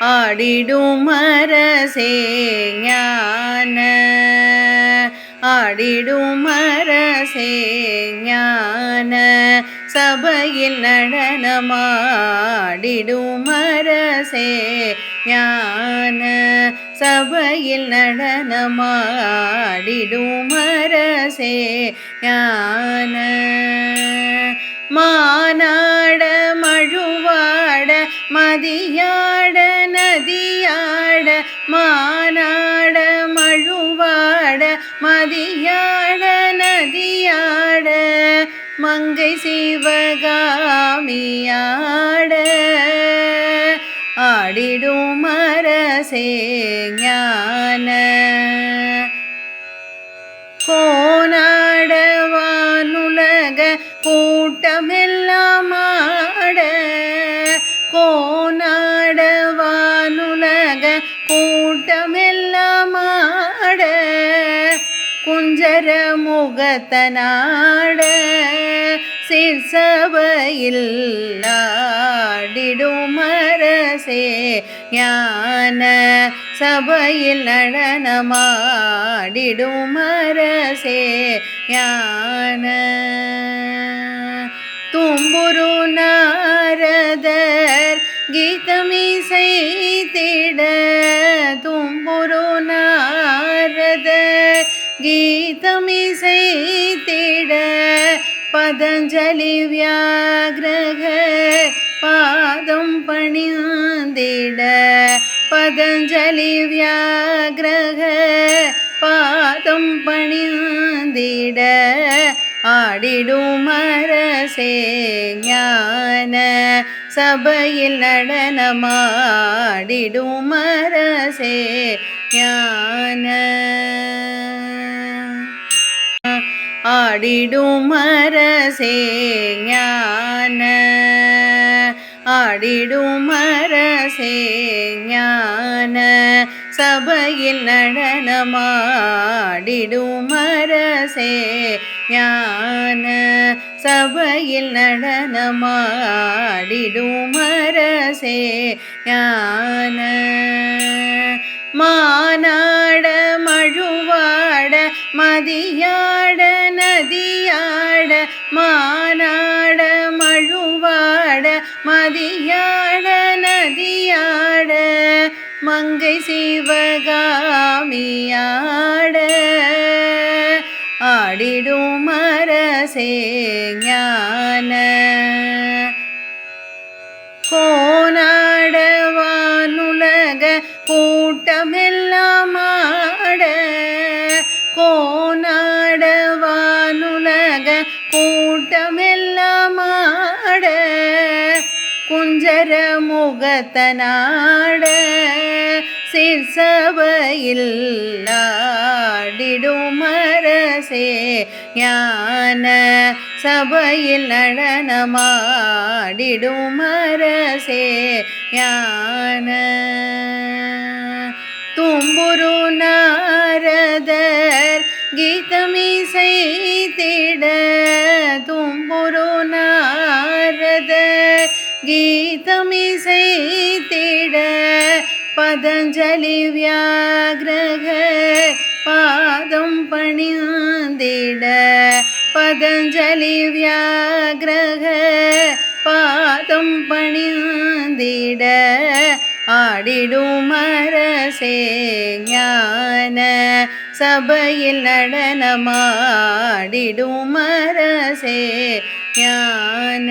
ஆடிடும் அரசே ஞான. ஆடிடும் அரசே ஞான. சபையில் நடனமாடிடும் அரசே ஞான. சபையில் நடனமாடிடும் அரசே ஞான. மான மானாட மழுவாட மதியாட நதியாட மங்கை சிவகாமியாட. ஆடிடும் அரசே ஞான. கோனாடவானுலக கூட்டமெல்லாம் குஞ்சர முகத்தனாட சிற்சபையில் ஆடிடும் ஞான சபையில் நடனமாடிடுமரசே ஞான. தும்புரு நாரதர் கீதமிசைத்திட கீதமிசை கீதமிசைத்திட பதஞ்சலி வியாகிரக பாதம் பணிந்திட பதஞ்சலி வியாகிரக பாதம் பணிந்திட ஆடிடும் அரசே ஞான சபையில் நடனமாடிடும் அரசே ஞான ஆடிடும் அரசே ஞான. ஆடிடும் அரசே ஞான. சபையில் நடனமாடிடும் அரசே ஞான. சபையில் நடனமாடிடும் அரசே ஞான. மானாட மழுவாட மதியாட நதியாட மங்கை சிவகாமியாட. ஆடிடும் அரசே ஞான. கோனாடவானுலக கூட்டமெல்லாம் ஆட. கோ குஞ்சர முகத்தனாட சிற்சபையில் ஆடிடும் ஞான சபையில் நடனமாடிடுமரசே. ஞான தும்புரு நாரதர் கீதமிசைத்திட தும்புரு கீதமிசைத்திட பதஞ்சலி வியாகிரக பாதம் பணிந்திட பதஞ்சலி வியாகிரக பாதம் பணிந்திட ஆடிடும் அரசே ஞான சபையில் நடனமாடிடும் அரசே ஞான